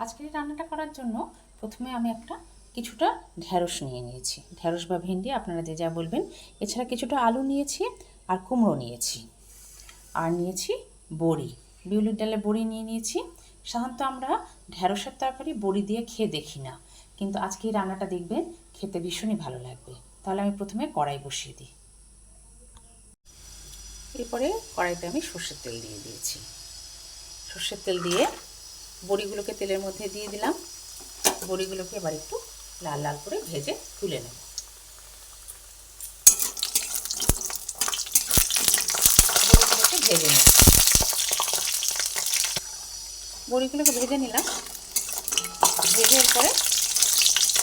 আজকের রান্নাটা করার জন্য প্রথমে আমি একটা কিছুটা ঢ্যাঁড়স নিয়ে নিয়েছি। ঢ্যাঁড়স বা ভেন্ডি আপনারা যে যা বলবেন, এছাড়া কিছুটা আলু নিয়েছি আর কুমড়ো নিয়েছি। আর নিয়েছি বড়ি। বিউলির ডালে বড়ি নিয়ে নিয়েছি। সাধারণত আমরা ঢ্যাঁড়সের তরকারি বড়ি দিয়ে খেয়ে দেখি না। কিন্তু আজকে এই রান্নাটা দেখবেন, খেতে ভীষণই ভালো লাগবে। তাহলে আমি প্রথমে কড়াই বসিয়ে দিই। এরপরে কড়াইতে আমি সর্ষের তেল দিয়ে দিয়েছি। সর্ষের তেল দিয়ে বড়িগুলোকে তেলের মধ্যে দিয়ে দিলাম। বড়িগুলোকে এবার একটু লাল লাল করে ভেজে তুলে নেব। বড়িগুলোকে ভেজে নেব। বড়িগুলোকে ভেজে নিলাম। ভেজে পরে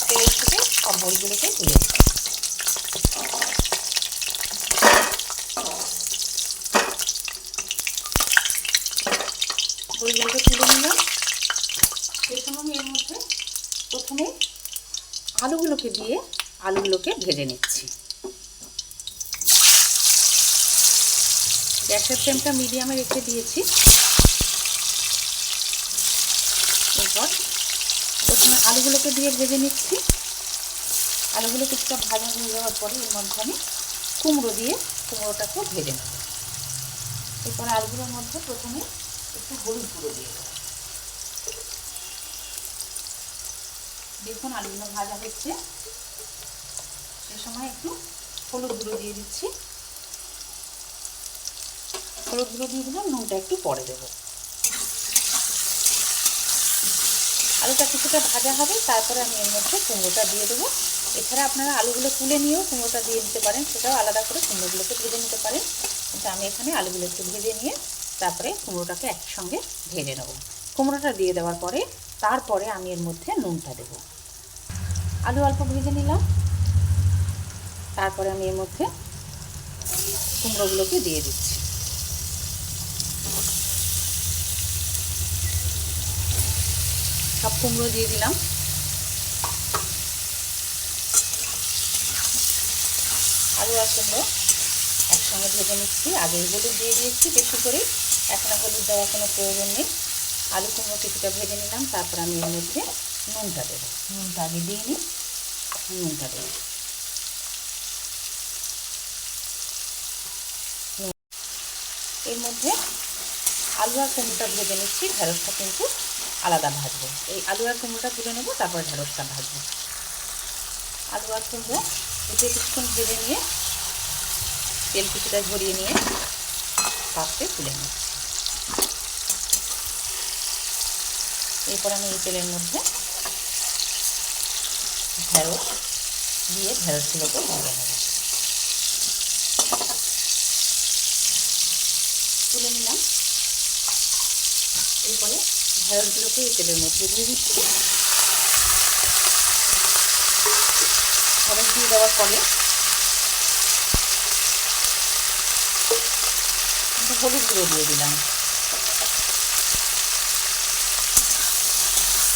তেলের থেকে সব বড়িগুলোকে তুলে দিলাম বড়িগুলোকে তুলে নিলাম। সেই সময় আমি এর মধ্যে প্রথমে আলুগুলোকে দিয়ে আলুগুলোকে ভেজে নিচ্ছি। গ্যাসের ফ্লেমটা মিডিয়ামে রেখে দিয়েছি। এরপর প্রথমে আলুগুলোকে দিয়ে ভেজে নিচ্ছি। আলুগুলো কিছুটা ভাজা হয়ে যাওয়ার পরে এর মধ্যে আমি কুমড়ো দিয়ে কুমড়োটাকেও ভেজে নেব। এরপর আলুগুলোর মধ্যে প্রথমে একটু হলুদ গুঁড়ো দিয়ে দেবো। দেখুন আলুগুলো ভাজা হচ্ছে। সে সময় একটু হলুদ গুঁড়ো দিয়ে দিচ্ছি। হলুদ গুঁড়ো দিয়ে দিলাম, নুনটা একটু পরে দেব। আলুটা কিছুটা ভাজা হবে, তারপরে আমি এর মধ্যে কুমড়োটা দিয়ে দেবো। এছাড়া আপনারা আলুগুলো তুলে নিয়েও কুমড়োটা দিয়ে দিতে পারেন, সেটাও আলাদা করে কুমড়োগুলোকে ভেজে নিতে পারেন। কিন্তু আমি এখানে আলুগুলো একটু ভেজে নিয়ে তারপরে কুমড়োটাকে একসঙ্গে ভেজে নেব। কুমড়োটা দিয়ে দেওয়ার পরে, তারপরে আমি এর মধ্যে নুনটা দেব। আলু অল্প ভেজে নিলাম। তারপরে আমি এর মধ্যে কুমড়োগুলোকে দিয়ে দিচ্ছি। সব কুমড়ো দিয়ে দিলাম। আলু আর কুমড়ো একসঙ্গে ভেজে নিচ্ছি। আগে হলুদ দিয়ে দিয়েছি বেশি করে। এখন হলুদ দেওয়ার কোনো প্রয়োজন নেই। আলু কুমড়ো কিছুটা ভেজে নিলাম। তারপর আমি এর মধ্যে নুনটা দেবো। নুনটা আগে দিয়ে নিই। নুনটা দেবো এর মধ্যে আলু আর কুমড়োটা ভেজে নিচ্ছি, ঢেঁড়সটা কিন্তু আলাদা ভাজবো। এই আলু আর কুমড়োটা তুলে নেব, তারপর ঢেঁড়সটা ভাজবো। আলু আর কুমড়ো এতে কিছুক্ষণ ভেজে নিয়ে তেল কিছুটা ঝরিয়ে নিয়ে পাত্রে তুলে নিচ্ছি এরপর আমি এই তেলের মধ্যে ঢেঁড়স দিয়ে ঢেঁড়সগুলোকে ভেজে নেব। তুলে নিলাম। এরপরে ঢেঁড়সগুলোকে এই তেলের মধ্যে দিয়ে দিচ্ছি। ঢেঁড়স দিয়ে দেওয়ার পরে হলুদ গুঁড়ো দিয়ে দিলাম।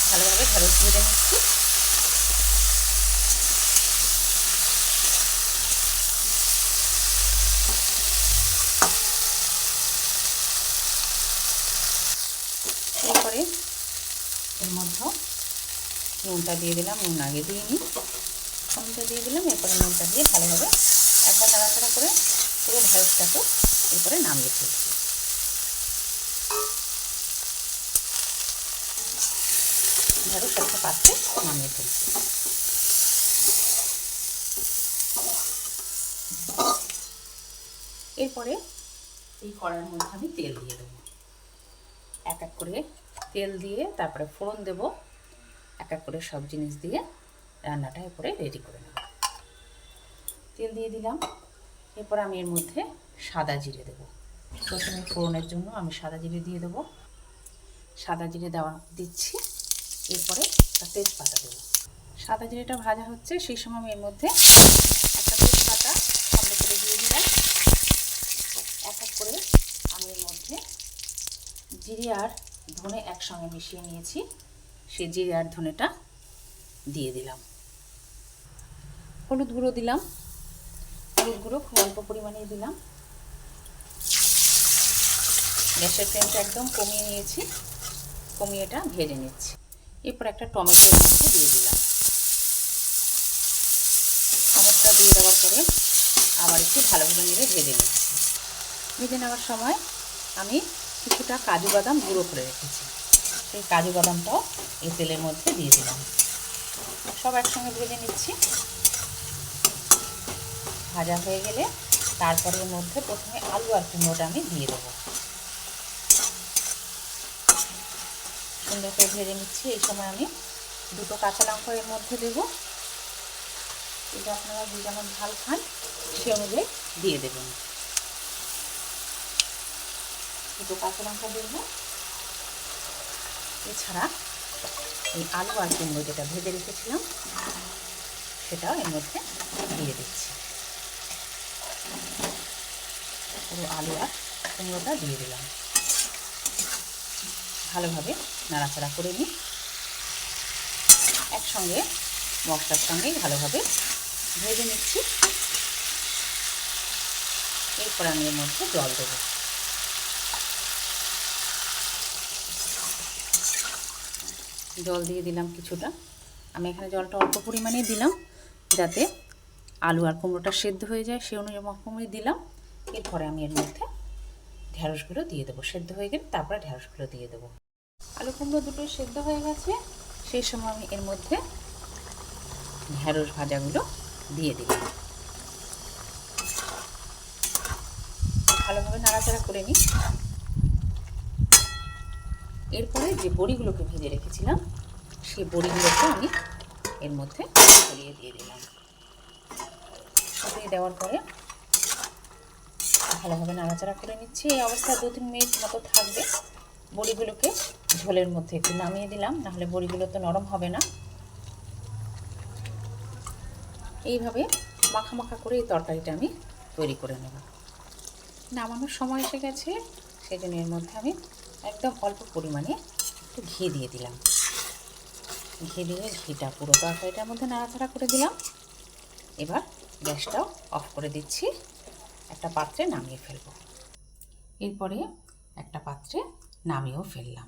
ভালোভাবে ঢেঁড়স ভেজে নিচ্ছি এরপরে এর মধ্যে নুনটা দিয়ে দিলাম, নুন আগে দিয়ে নিই। নুনটা দিয়ে দিলাম, এরপরে নুনটা দিয়ে ভালোভাবে একবার নাড়াচাড়া করে পুরো ঢেঁড়সটাকে এরপরে নামিয়ে ফেলছি। একটা নামিয়ে ফেলছি। এরপরে এই কড়ার মধ্যে আমি তেল দিয়ে দেবো। এক এক করে তেল দিয়ে তারপরে ফোড়ন দেব। এক এক করে সব জিনিস দিয়ে রান্নাটা এরপরে রেডি করে নেব। তেল দিয়ে দিলাম। এরপর আমি এর মধ্যে সাদা জিরে দেবো। প্রথমে ফোড়নের জন্য আমি সাদা জিরে দিয়ে দেবো। সাদা জিরে দেওয়া দিচ্ছি। এরপরে একটা তেজপাতা দেবো। সাদা জিরেটা ভাজা হচ্ছে, সেই সময় আমি এর মধ্যে একটা তেজপাতা সঙ্গে করে দিয়ে দিলাম। এক এক করে আমি এর মধ্যে জিরে আর ধনে একসঙ্গে মিশিয়ে নিয়েছি। সেই জিরে আর ধনেটা দিয়ে দিলাম। হলুদ গুঁড়ো দিলাম। হলুদ গুঁড়ো খুব অল্প পরিমাণে দিলাম। গ্যাসের ফ্লেমটা একদম কমিয়ে নিয়েছি। কমিয়ে এটা ভেজে নিচ্ছি। এরপর একটা টমেটোর মধ্যে দিয়ে দিলাম। টমেটোটা দিয়ে দেওয়ার পরে আবার একটু ভালোভাবে নেড়ে ভেজে নিচ্ছি। ভেজে নেওয়ার সময় আমি কিছুটা কাজু বাদাম গুঁড়ো করে রেখেছি। সেই কাজু বাদামটাও এই তেলের মধ্যে দিয়ে দিলাম। সব একসঙ্গে ভেজে নিচ্ছি। ভাজা হয়ে গেলে তারপরে এর মধ্যে প্রথমে আলু আর কুমড়োটা আমি দিয়ে দেবো। সুন্দর করে ভেজে নিচ্ছি। এই সময় আমি দুটো কাঁচা লঙ্কা এর মধ্যে দেব। এটা আপনারা যে যেমন ঝাল খান, সে অনুযায়ী দিয়ে দেবেন। দুটো কাঁচা লঙ্কা দেবো। এছাড়া এই আলু আর কুমড়ো যেটা ভেজে রেখেছিলাম, সেটাও এর মধ্যে দিয়ে দিচ্ছি। পুরো আলু আর কুমড়োটা দিয়ে দিলাম। ভালোভাবে নাড়াচাড়া করে নিই। একসঙ্গে মশলার সঙ্গে ভালোভাবে ভেজে নিচ্ছি। এরপর আমি এর মধ্যে জল দেবো। জল দিয়ে দিলাম কিছুটা। আমি এখানে জলটা অল্প পরিমাণে দিলাম, যাতে আলু আর কুমড়োটা সেদ্ধ হয়ে যায়। সে অনুযায়ী দিলাম। এরপরে আমি এর মধ্যে ঢ্যাঁড়সগুলো দিয়ে দেবো। সেদ্ধ হয়ে গেলে তারপরে ঢ্যাঁড়সগুলো দিয়ে দেবো। আলু কুমড়ো দুটোই সেদ্ধ হয়ে গেছে। সেই সময় আমি এর মধ্যে ঢ্যাঁড়স ভাজাগুলো দিয়ে দিলাম। ভালোভাবে নাড়াচাড়া করে নিই। এরপরে যে বড়িগুলোকে ভেজে রেখেছিলাম, সেই বড়িগুলোকে আমি এর মধ্যে ছড়িয়ে দিয়ে দিলাম। ছড়িয়ে দেওয়ার পরে ভালোভাবে নাড়াচাড়া করে নিচ্ছি। এই অবস্থায় দু তিন মিনিট মতো থাকবে। বড়িগুলোকে ঝোলের মধ্যে একটু নামিয়ে দিলাম, নাহলে বড়িগুলো তো নরম হবে না। এইভাবে মাখা মাখা করে এই তরকারিটা আমি তৈরি করে নেব। নামানোর সময় এসে গেছে, সেই জন্য এর মধ্যে আমি একদম অল্প পরিমাণে একটু ঘি দিয়ে দিলাম। ঘি দিয়ে ঘিটা পুরো তরকারিটার মধ্যে নাড়াচাড়া করে দিলাম। এবার গ্যাসটাও অফ করে দিচ্ছি। একটা পাত্রে নামিয়ে ফেলব। এরপরে একটা পাত্রে নামিয়েও ফেললাম।